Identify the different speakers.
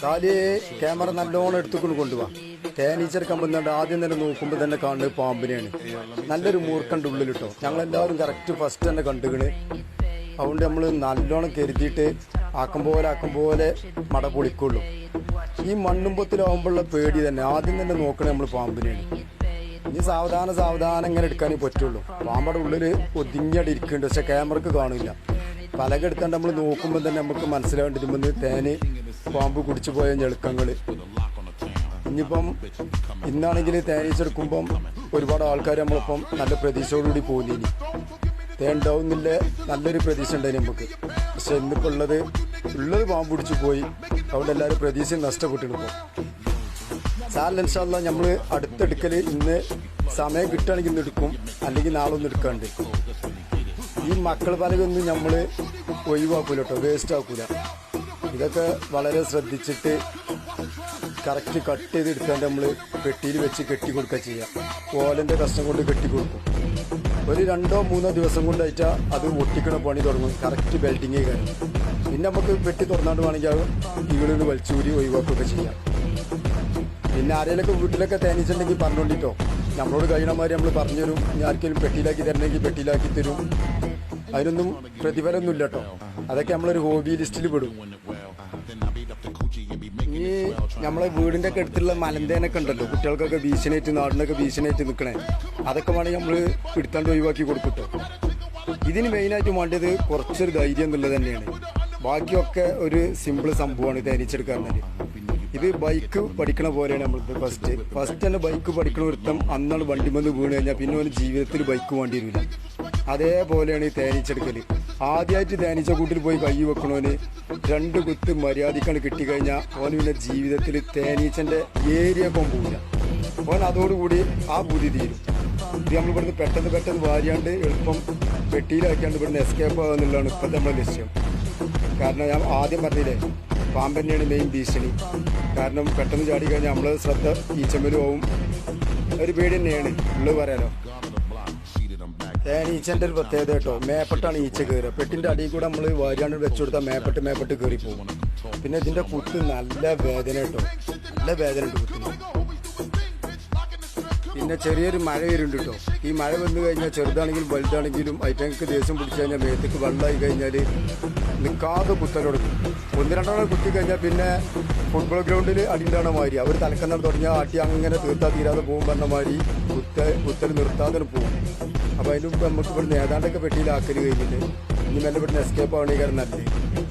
Speaker 1: Sally camera നല്ലോണം എടുത്തുകൊണ്ട് കൊണ്ടുപോവാ തേനീച്ചർ കമ്പുന്നുണ്ട് ആദ്യം തന്നെ നോക്കുമ്പോൾ തന്നെ കാണുന്നത് പാമ്പിനെയാണ്. നല്ലൊരു മൂർക്കണ്ട് ഉള്ളിലിട്ടോ. ഞങ്ങളെല്ലാവരും കറക്റ്റ് ഫസ്റ്റ് തന്നെ കണ്ടുകണ് അതുകൊണ്ട് നമ്മൾ നല്ലോണം കരുതിയിട്ട് ആക്കും പോലെ ആക്കും പോലെ മട പൊളിക്കുള്ളൂ. ഈ മണ്ണുമ്പത്തിലാവുമ്പോഴുള്ള പേടി തന്നെ. ആദ്യം തന്നെ നോക്കണേ നമ്മൾ പാമ്പിനെയാണ്. ഇനി സാവധാനം സാവധാനം ഇങ്ങനെ എടുക്കാനേ പറ്റുള്ളൂ. പാമ്പടെ ഉള്ളിൽ ഒതുങ്ങിയായിട്ട് ഇരിക്കുന്നുണ്ട് പക്ഷെ ക്യാമറക്ക് കാണില്ല. പലക എടുത്താണ്ട് നമ്മൾ നോക്കുമ്പോൾ തന്നെ നമുക്ക് മനസ്സിലാവേണ്ടി തേന് പാമ്പ് കുടിച്ചു പോയ ഞെളുക്കങ്ങൾ ഇനിയിപ്പം ഇന്നാണെങ്കിൽ തേനീച്ചെടുക്കുമ്പം ഒരുപാട് ആൾക്കാർ നമ്മളിപ്പം നല്ല പ്രതീക്ഷയോടുകൂടി പോകുന്നിനി തേൻ ഉണ്ടാവുന്നില്ല നല്ലൊരു പ്രതീക്ഷ ഉണ്ടായി നമുക്ക്. പക്ഷെ ഇന്നിപ്പോൾ ഉള്ളത് ഉള്ളത് പാമ്പ് പിടിച്ചു പോയി അവിടെ എല്ലാവരും പ്രതീക്ഷ നഷ്ടപ്പെട്ടിരുന്നു സാലൻഷാല്ല നമ്മൾ അടുത്തെടുക്കൽ ഇന്ന് സമയം കിട്ടുകയാണെങ്കിൽ ഇന്ന് എടുക്കും അല്ലെങ്കിൽ നാളെ ഒന്ന് എടുക്കാണ്ട്. ഈ മക്കൾ പലകൊന്നും നമ്മൾ ഒഴിവാക്കൂല കേട്ടോ വേസ്റ്റ് ആക്കൂല. ഇതൊക്കെ വളരെ ശ്രദ്ധിച്ചിട്ട് കറക്റ്റ് കട്ട് ചെയ്ത് നമ്മൾ പെട്ടിയിൽ വെച്ച് കെട്ടി കൊടുക്കുക ചെയ്യാം. ഓലന്റെ കഷ്ണം കൊണ്ട് കെട്ടി കൊടുക്കും. ഒരു രണ്ടോ മൂന്നോ ദിവസം കൊണ്ടായിട്ട് അത് ഒട്ടിക്കണ പണി തുടങ്ങും. കറക്റ്റ് ബെൽറ്റിങ് കാര്യം. പിന്നെ നമുക്ക് പെട്ടി തുറന്നാണ്ട് വേണമെങ്കിൽ അത് ഇവിടെ വലിച്ചൂരി ഒഴിവാക്കുകയൊക്കെ ചെയ്യാം. പിന്നെ ആരെങ്കിലൊക്കെ വീട്ടിലൊക്കെ തേനീച്ചുണ്ടെങ്കിൽ പറഞ്ഞോണ്ടിട്ടോ. നമ്മളോട് കഴിയണമാതിരി നമ്മൾ പറഞ്ഞു തരും ആർക്കെങ്കിലും പെട്ടിയിലാക്കി തരണമെങ്കിൽ പെട്ടിയിലാക്കി തരും. അതിനൊന്നും പ്രതിഫലമൊന്നുമില്ല കേട്ടോ അതൊക്കെ നമ്മളൊരു ഹോബി ലിസ്റ്റിൽ പെടും. ഈ നമ്മളെ വീടിന്റെ ഒക്കെ അടുത്തുള്ള മലന്തേനൊക്കെ ഉണ്ടല്ലോ. കുട്ടികൾക്കൊക്കെ ഭീഷണിയായിട്ട് നാടിനൊക്കെ ഭീഷണിയായിട്ട് നിൽക്കണേ അതൊക്കെ വേണമെങ്കിൽ നമ്മൾ പിടുത്താണ്ട് ഒഴിവാക്കി കൊടുക്കട്ടോ ഇതിന് മെയിനായിട്ട് വേണ്ടത് കുറച്ചൊരു ധൈര്യം എന്നുള്ളത് തന്നെയാണ്. ബാക്കിയൊക്കെ ഒരു സിമ്പിൾ സംഭവമാണ് തേനീച്ചെടുക്കാൻ ഇത് ബൈക്ക് പഠിക്കണ പോലെയാണ് നമ്മളിത് ഫസ്റ്റ് ഫസ്റ്റ് തന്നെ ബൈക്ക് പഠിക്കണ ഒരുത്തം അന്നാണ് വണ്ടി വന്ന് വീണ് കഴിഞ്ഞാൽ പിന്നെ ഒരു ജീവിതത്തിൽ ബൈക്ക് വേണ്ടി വരില്ല അതേപോലെയാണ് ഈ തേനീച്ചെടുക്കൽ ആദ്യമായിട്ട് തേനീച്ച കൂട്ടിൽ പോയി കൈ വെക്കണോന് രണ്ട് കുത്ത് മര്യാദക്കാണ് കിട്ടിക്കഴിഞ്ഞാൽ ഓന് പിന്നെ ജീവിതത്തിൽ തേനീച്ചന്റെ ഏരിയ പോകില്ല ഓൻ അതോടുകൂടി ആ ബുദ്ധി തീരും. ഇത് നമ്മൾ ഇവിടുന്ന് പെട്ടെന്ന് പെട്ടെന്ന് വാരിയാണ്ട് എളുപ്പം പെട്ടിയിലാക്കിയാണ്ട് ഇവിടുന്ന് എസ്കേപ്പ് ആവുക എന്നുള്ളതാണ് ഇപ്പോഴത്തെ നമ്മുടെ ലക്ഷ്യം. കാരണം ഞാൻ ആദ്യം പറഞ്ഞില്ലേ പാമ്പന്നെയാണ് മെയിൻ ഭീഷണി. കാരണം പെട്ടെന്ന് ചാടി കഴിഞ്ഞാൽ നമ്മൾ ശ്രദ്ധ ഈച്ചമ്മലും ആവും. ഒരു പേടി തന്നെയാണ്. ഉള്ളത് പറയാലോ? തേനീച്ചന്റെ ഒരു പ്രത്യേകത കേട്ടോ. മേപ്പെട്ടാണ് ഈച്ച കയറുക. പെട്ടിന്റെ അടിയിൽ കൂടെ നമ്മൾ വാരിയാണ്ട് വെച്ചു കൊടുത്താൽ മേപ്പെട്ട് മേപ്പെട്ട് കയറി പോകും. പിന്നെ ഇതിന്റെ കുത്ത് നല്ല വേദന കേട്ടോ. നല്ല വേദന ഉണ്ട് കുത്തിന്. പിന്നെ ചെറിയൊരു മഴ വരുന്നുണ്ട് കേട്ടോ. ഈ മഴ വന്നു കഴിഞ്ഞാൽ ചെറുതാണെങ്കിലും വലുതാണെങ്കിലും ഐറ്റങ്ങൾക്ക് ദേഷ്യം പിടിച്ചു കഴിഞ്ഞാൽ മേത്തേക്ക് വെള്ളമായി കഴിഞ്ഞാൽ നിൽക്കാതെ കുത്തലോട് ഒന്ന് രണ്ടെണ്ണം കുത്തി കഴിഞ്ഞാൽ പിന്നെ ഫുട്ബോൾ ഗ്രൗണ്ടിൽ അടിയിലാണ് മാതിരി അവർ തലക്കെന്നാൽ തുടങ്ങിയാൽ ആട്ടി അങ്ങനെ തീർത്താൽ തീരാതെ പോകും പറഞ്ഞ മാതിരി കുത്ത കുത്തൽ നിർത്താതെ പോകും. അപ്പോൾ അതിന് മുമ്പ് നമുക്ക് ഇവിടുന്ന് ഏതാണ്ടൊക്കെ പെട്ടിയിലാക്കൽ കഴിഞ്ഞിട്ട് ഇനി മെല്ലെ ഇവിടുന്ന് എസ്കേപ്പ് ആവണേ കാരണം നല്ലത്